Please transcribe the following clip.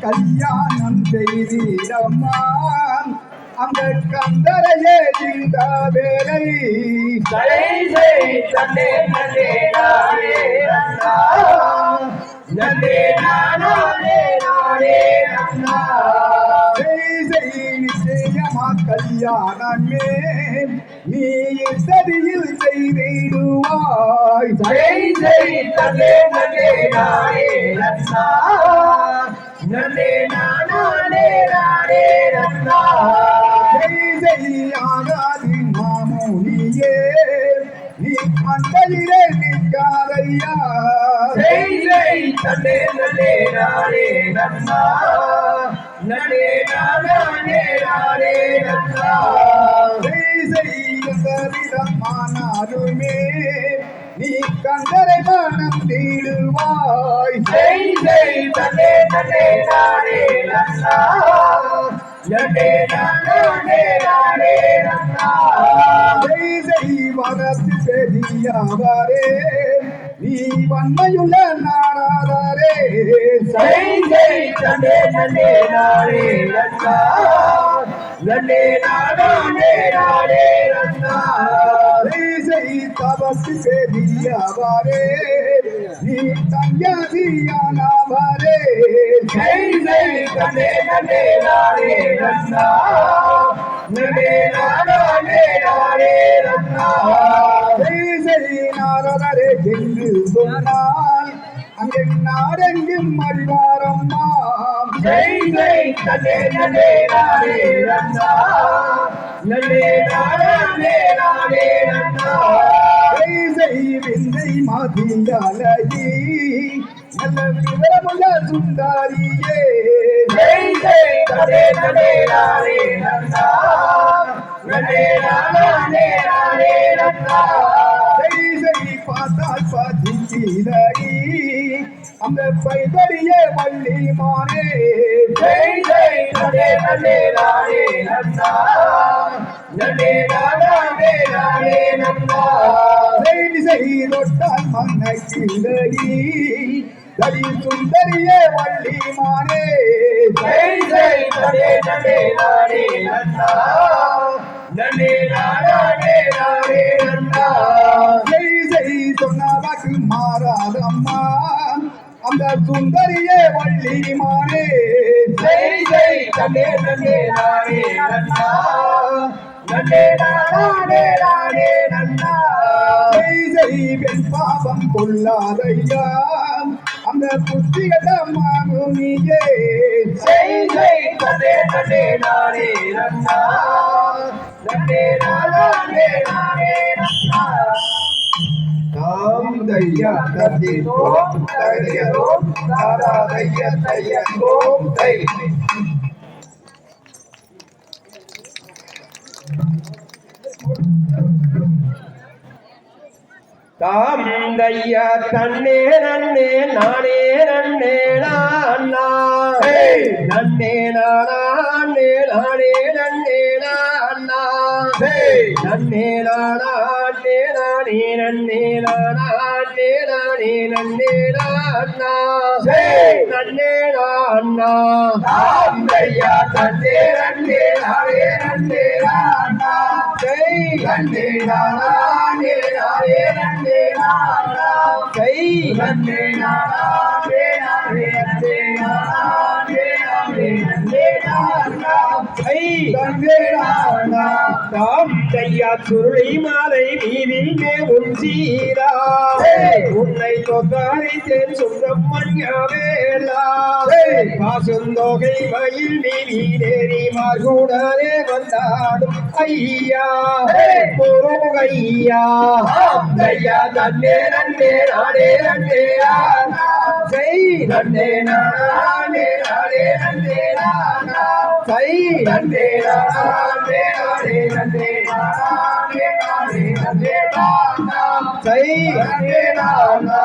கல்யாணம் செய்தீரம்மா. அந்த கந்தரையே இந்த வேலை. சரை செய் கல்யாணமே நீ சதியில் செய்திடுவாய். சரை செய் தன்னே நன்னே நானே நன்னா நன்னே நானே நானே நன்னா செய் செய்யாகாதி மாமுனியே நீ மண்டலிலே நிற்காதையா. ஜெய் ஜெய் நானே நானே நானே நன்னா செய் செய்தவிடமானாலுமே நீ கந்தரை மனம் தீடுவாய் ஜெய் தன்னே நானே நன்னா நன்னே நானே நானே நன்னா செய் செய்வரத்து நீ வன்மையுள்ள நாடாதரே ஜெய் தன்னே நானே நன்னா நன்னே நானே நானே நன்னா செய் செய் தவத்து பெரியாவரே நீ தஞ்சாதியானவரே ஜெய் ஜெய் தன்னே நன்னே நானே நன்னா நன்னே நானே நானே நன்னா செய் செய் நாரதரே என்று சொன்னால் அங்கே நாடெங்கும் அறிவாரம்மா ஜெய் ஜெய் தன்னே நன்னே நானே நன்னா நன்னே நானே நானே விந்தை நல்ல விவரமுள்ள சுந்தாரியே ஜெய் ஜெய் பதிக்கிறடி அந்த பைதடியே வள்ளி மானே ஜெய் ஜெய் நன்னே நன்னே நானே நன்னா நன்னே நானே நானே நன்னா செய் செய் தொட்டால் மண்ணை கிள்ளடி தடி சுந்தரியே வள்ளி மானே ஜெய் ஜெய் நன்னே நன்னே நானே நன்னா நன்னே நானே அந்த சுந்தரியே வள்ளி மானே ஜெய் ஜெய் நன்னே நன்னே நானே நன்னா. நன்னே நானே நானே நன்னா. செய் செய் பெண் பாவம் கொள்ளாதையா அந்த புத்திகத மாமுனியே. ஜெய் ஜெய் நன்னே நன்னே நானே நன்னா. நன்னே நானே நானே நன்னா. தாம் தையா தத்தி ஓம் தையரோம் தாரா தைய தைய ஓம் தை தாம் தையா தன்னே நன்னே நானே நன்னே நான்னா நன்னே நானே நானே நன்னே நான்னா நன்னே நானா நானே நன்னே நானே நானே நன்னே நானா நன்னே நானா தாம் தையா தன்னே நன்னே நானே நன்னே நானா நன்னே நானே நானே நன்னே நானா நன்னே நானே நானே நன்னே நானே நானே நன்னே நானா தங்கே நானா தாம் தையா சுருளை மாலை நீரில் மேவும் சீரா உன்னை தொகாரை தேன் சொந்தம் மணியாவேலா. பாசுந்தொகை மயில் நீரேறி மார்கூடனே வந்தாடும் ஐயா. முருகையா தையா தன்னே நன்னே நாடே நன்னே நானா ஜெய் நன்னே நானே நாடே நன்னே நானா ஜெய் நன்னே நானே நாடே நன்னே நானே நாடே நன்னே நானா ஜெய் நன்னே நானா